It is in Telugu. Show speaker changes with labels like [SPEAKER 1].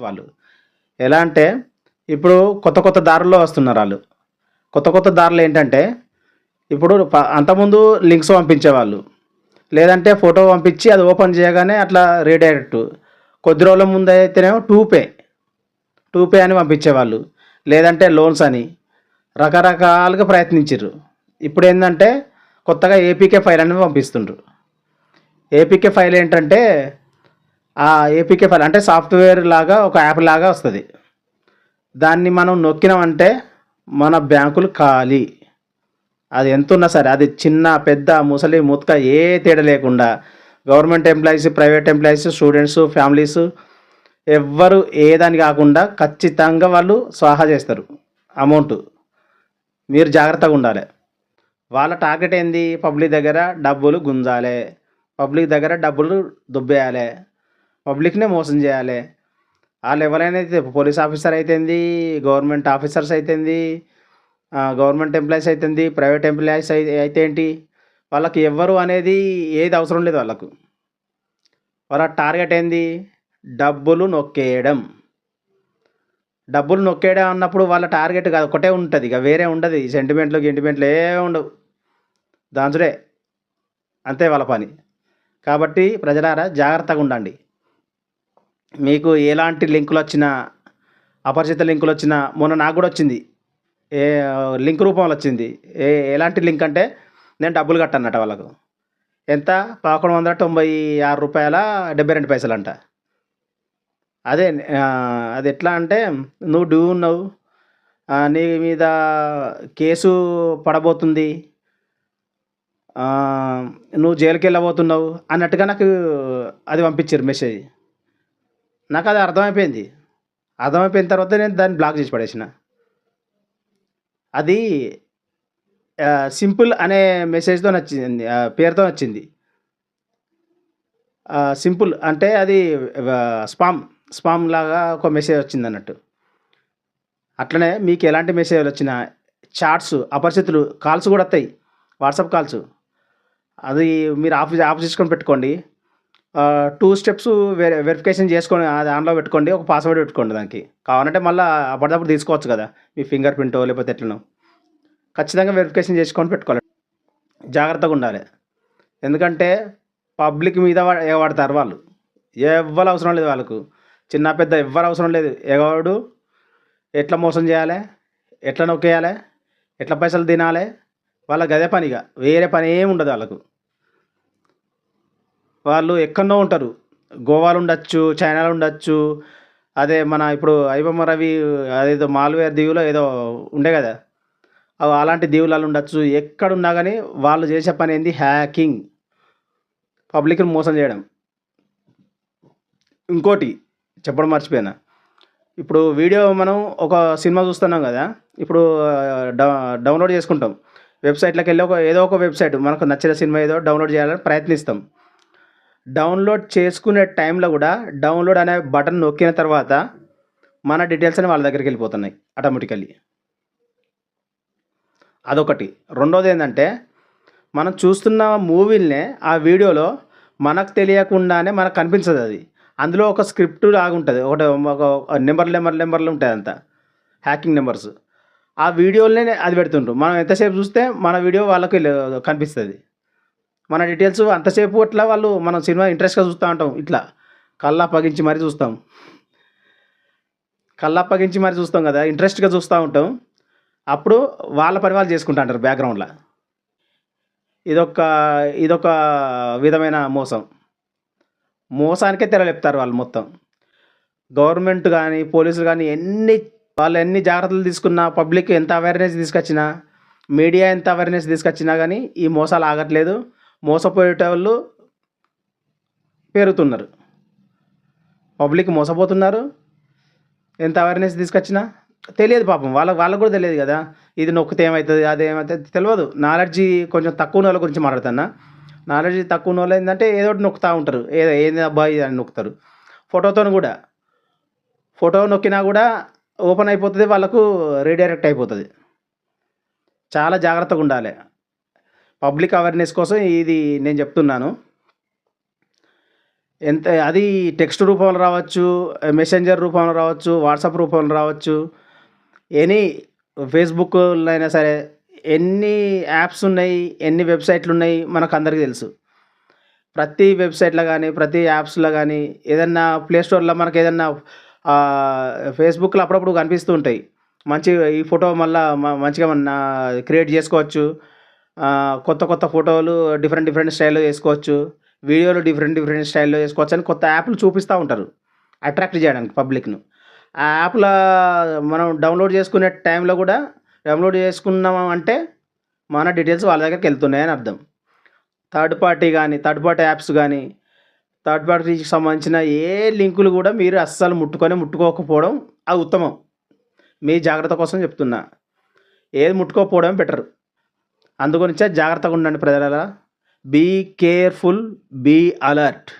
[SPEAKER 1] వాళ్ళు. ఎలా అంటే ఇప్పుడు కొత్త కొత్త దారుల్లో వస్తున్నారు వాళ్ళు. కొత్త కొత్త దారులు ఏంటంటే ఇప్పుడు ప- అంతకుముందు లింక్స్ పంపించేవాళ్ళు. లేదంటే ఫోటో పంపించి అది ఓపెన్ చేయగానే అట్లా రీడైరెక్ట్ కొద్ది రోజుల ముందు అయితేనేమో టూ పే టూ పే అని పంపించేవాళ్ళు. లేదంటే లోన్స్ అని. రకరకాలుగా ప్రయత్నించారు ఇప్పుడు ఏంటంటే కొత్తగా ఏపీకే ఫైల్ అని పంపిస్తుండ్రు. ఏపీకే ఫైల్ ఏంటంటే ఏపీకే ఫైల్ అంటే సాఫ్ట్వేర్ లాగా ఒక యాప్ లాగా వస్తుంది. దాన్ని మనం నొక్కినామంటే మన బ్యాంకులు ఖాళీ. అది ఎంత ఉన్నా సరే అది చిన్న పెద్ద ముసలి ముతక ఏ తేడా లేకుండా government employees private employees students families ఎవ్వరు ఏ దాని కాకుండా ఖచ్చితంగా వాళ్ళు స్వాహా చేస్తారు. అమౌంట్. మీరు జాగ్రత్తగా ఉండాలి. వాళ్ళ టార్గెట్ ఏంది? పబ్లిక్ దగ్గర డబ్బులు గుంజాలి. పబ్లిక్ దగ్గర డబ్బులు దుబ్బేయాలి. పబ్లిక్నే మోసం చేయాలి. వాళ్ళు ఎవరైనా అయితే పోలీస్ ఆఫీసర్ అయితేంది గవర్నమెంట్ ఆఫీసర్స్ అయితేంది గవర్నమెంట్ ఎంప్లాయీస్ అయితేంది ప్రైవేట్ ఎంప్లాయీస్ అయితే అయితే ఏంటి? వాళ్ళకి ఎవ్వరు అనేది ఏది అవసరం లేదు వాళ్ళకు. వాళ్ళ టార్గెట్ ఏంది? డబ్బులు నొక్కేయడం. డబ్బులు నొక్కేయడం అన్నప్పుడు వాళ్ళ టార్గెట్ కాదు ఒకటే ఉంటుంది ఇక వేరే ఉండదు. ఈ సెంటిమెంట్లు గింటిమెంట్లు ఏ ఉండవు. దాంచుడే. అంతే వాళ్ళ పని. కాబట్టి ప్రజలారా జాగ్రత్తగా ఉండండి. మీకు ఎలాంటి లింకులు వచ్చినా అపరిచిత లింకులు వచ్చినా మొన్న నాకు కూడా వచ్చింది. ఏ లింక్ రూపంలో వచ్చింది. ఏ ఎలాంటి లింక్ అంటే నేను డబ్బులు కట్టన్నట వాళ్ళకు. ఎంత? పదకొండు వందల తొంభై ఆరు రూపాయల డెబ్బై రెండు పైసలు అంట అదే అది ఎట్లా అంటే నువ్వు డ్యూ ఉన్నావు. నీ మీద కేసు పడబోతుంది. నువ్వు జైలుకి వెళ్ళబోతున్నావు అన్నట్టుగా నాకు అది పంపించారు మెసేజ్. నాకు అది అర్థమైపోయింది. అర్థమైపోయిన తర్వాత నేను దాన్ని బ్లాక్ చేసి పడేసిన. అది సింపుల్ అనే మెసేజ్తో నచ్చింది పేరుతో వచ్చింది సింపుల్ అంటే అది స్పామ్ స్పామ్ లాగా ఒక మెసేజ్ వచ్చింది అన్నట్టు. అట్లనే మీకు ఎలాంటి మెసేజ్లు వచ్చినా చాట్స్ అపరిచితులు కాల్స్ కూడా వస్తాయి. WhatsApp calls. అది మీరు ఆఫ్ ఆఫ్ చేసుకొని పెట్టుకోండి. టూ స్టెప్స్ వెరి వెరిఫికేషన్ చేసుకొని అది ఆన్లో పెట్టుకోండి ఒక పాస్వర్డ్ పెట్టుకోండి దానికి. కావాలంటే మళ్ళీ అప్పటిదప్పుడు తీసుకోవచ్చు కదా మీ ఫింగర్ ప్రింటో లేకపోతే ఎట్లనో. ఖచ్చితంగా వెరిఫికేషన్ చేసుకొని పెట్టుకోవాలి. జాగ్రత్తగా ఉండాలి. ఎందుకంటే పబ్లిక్ మీద ఎగబడతారు వాళ్ళు. ఎవ్వరు అవసరం లేదు వాళ్ళకు. చిన్న పెద్ద ఎవ్వరు అవసరం లేదు. ఎగవాడు ఎట్లా మోసం చేయాలి? ఎట్లా నొక్కేయాలి? ఎట్లా పైసలు తినాలి? వాళ్ళకి అదే పనిగా. వేరే పని ఏమి ఉండదు వాళ్ళకు. వాళ్ళు ఎక్కడో ఉంటారు. గోవాలో ఉండొచ్చు చైనాలో ఉండొచ్చు. అదే మన ఇప్పుడు ఐబొమ్మ రవి అదేదో మాల్వేర్ దీవులో ఏదో ఉండే కదా. అవి అలాంటి దీవులలో ఉండొచ్చు. ఎక్కడున్నా కానీ వాళ్ళు చేసే పని ఏంది? హ్యాకింగ్. పబ్లిక్ని మోసం చేయడం. ఇంకోటి చెప్పడం మర్చిపోయినా. ఇప్పుడు వీడియో మనం ఒక సినిమా చూస్తున్నాం కదా. ఇప్పుడు డౌ- డౌన్లోడ్ చేసుకుంటాం. వెబ్సైట్లోకి వెళ్ళి ఒక ఏదో ఒక వెబ్సైట్ మనకు నచ్చిన సినిమా ఏదో డౌన్లోడ్ చేయాలని ప్రయత్నిస్తాం. డౌన్లోడ్ చేసుకునే టైంలో కూడా డౌన్లోడ్ అనే బటన్ నొక్కిన తర్వాత మన డీటెయిల్స్ అని వాళ్ళ దగ్గరికి వెళ్ళిపోతున్నాయి ఆటోమేటికల్లీ. అదొకటి. రెండోది ఏంటంటే మనం చూస్తున్న మూవీలనే ఆ వీడియోలో మనకు తెలియకుండానే మనకు కనిపించదు అది. అందులో ఒక స్క్రిప్ట్ లాగా ఉంటుంది ఒకటి ఒక నెంబర్ నెంబర్ నెంబర్లు ఉంటాయి అంతా హ్యాకింగ్ నెంబర్స్. ఆ వీడియోలనే అది పెడుతుంటారు మనం ఎంతసేపు చూస్తే మన వీడియో వాళ్ళకి కనిపిస్తుంది. మన డీటెయిల్స్ అంతసేపు అట్లా వాళ్ళు మనం సినిమా ఇంట్రెస్ట్గా చూస్తూ ఉంటాం ఇట్లా. కళ్ళ పగించి మరీ చూస్తాం. కళ్ళ పగించి మరీ చూస్తాం కదా ఇంట్రెస్ట్గా చూస్తూ ఉంటాం. అప్పుడు వాళ్ళ పని వాళ్ళు చేసుకుంటా అంటారు బ్యాక్గ్రౌండ్లో ఇదొక ఇదొక విధమైన మోసం. మోసానికే తెరలేపుతారు వాళ్ళు మొత్తం. గవర్నమెంట్ కానీ పోలీసులు కానీ ఎన్ని వాళ్ళు ఎన్ని జాగ్రత్తలు తీసుకున్నా పబ్లిక్ ఎంత అవేర్నెస్ తీసుకొచ్చినా మీడియా ఎంత అవేర్నెస్ తీసుకొచ్చినా కానీ ఈ మోసాలు ఆగట్లేదు. మోసపోయేటోళ్ళు పెరుగుతున్నారు పబ్లిక్ మోసపోతున్నారు. ఎంత అవేర్నెస్ తీసుకొచ్చినా తెలియదు పాపం. వాళ్ళ వాళ్ళకు కూడా తెలియదు కదా. ఇది నొక్కితే ఏమవుతుంది అదేమవుతుంది తెలియదు. నాలెడ్జీ కొంచెం తక్కువ ఉన్న వాళ్ళ గురించి మాట్లాడుతున్నా. నాలెడ్జ్ తక్కువ ఉన్న వాళ్ళు ఏంటంటే ఏదో ఒకటి నొక్కుతూ ఉంటారు. ఏదో ఏంది అబ్బాయి అని నొక్కుతారు. ఫోటోతో కూడా. ఫోటో నొక్కినా కూడా ఓపెన్ అయిపోతుంది వాళ్ళకు రీడైరెక్ట్ అయిపోతుంది. చాలా జాగ్రత్తగా ఉండాలి. పబ్లిక్ అవేర్నెస్ కోసం ఇది నేను చెప్తున్నాను. ఎంత అది టెక్స్ట్ రూపంలో రావచ్చు మెసెంజర్ రూపంలో రావచ్చు వాట్సాప్ రూపంలో రావచ్చు ఎనీ ఫేస్బుక్లో అయినా సరే ఎన్ని యాప్స్ ఉన్నాయి ఎన్ని వెబ్సైట్లు ఉన్నాయి మనకు అందరికీ తెలుసు. ప్రతి వెబ్సైట్లో కానీ ప్రతి యాప్స్లో కానీ ఏదన్నా ప్లే స్టోర్లో మనకి ఏదన్నా ఫేస్బుక్లో అప్పుడప్పుడు కనిపిస్తూ ఉంటాయి. మంచి ఈ ఫోటో మళ్ళీ మంచిగా మన క్రియేట్ చేసుకోవచ్చు. కొత్త కొత్త ఫోటోలు డిఫరెంట్ డిఫరెంట్ స్టైల్లో వేసుకోవచ్చు వీడియోలు డిఫరెంట్ డిఫరెంట్ స్టైల్లో వేసుకోవచ్చు అని కొత్త యాప్లు చూపిస్తూ ఉంటారు అట్రాక్ట్ చేయడానికి పబ్లిక్ను. ఆ యాప్లో మనం డౌన్లోడ్ చేసుకునే టైంలో కూడా డౌన్లోడ్ చేసుకున్నాం అంటే మన డీటెయిల్స్ వాళ్ళ దగ్గరికి వెళ్తున్నాయని అర్థం. థర్డ్ పార్టీ కానీ థర్డ్ పార్టీ యాప్స్ కానీ థర్డ్ పార్టీకి సంబంధించిన ఏ లింకులు కూడా మీరు అస్సలు ముట్టుకొని ముట్టుకోకపోవడం అది ఉత్తమం. మీ జాగ్రత్త కోసం చెప్తున్నా. ఏది ముట్టుకోకపోవడం బెటర్. అందుగురించే జాగ్రత్తగా ఉండండి ప్రజల బీ కేర్ఫుల్ బీ అలర్ట్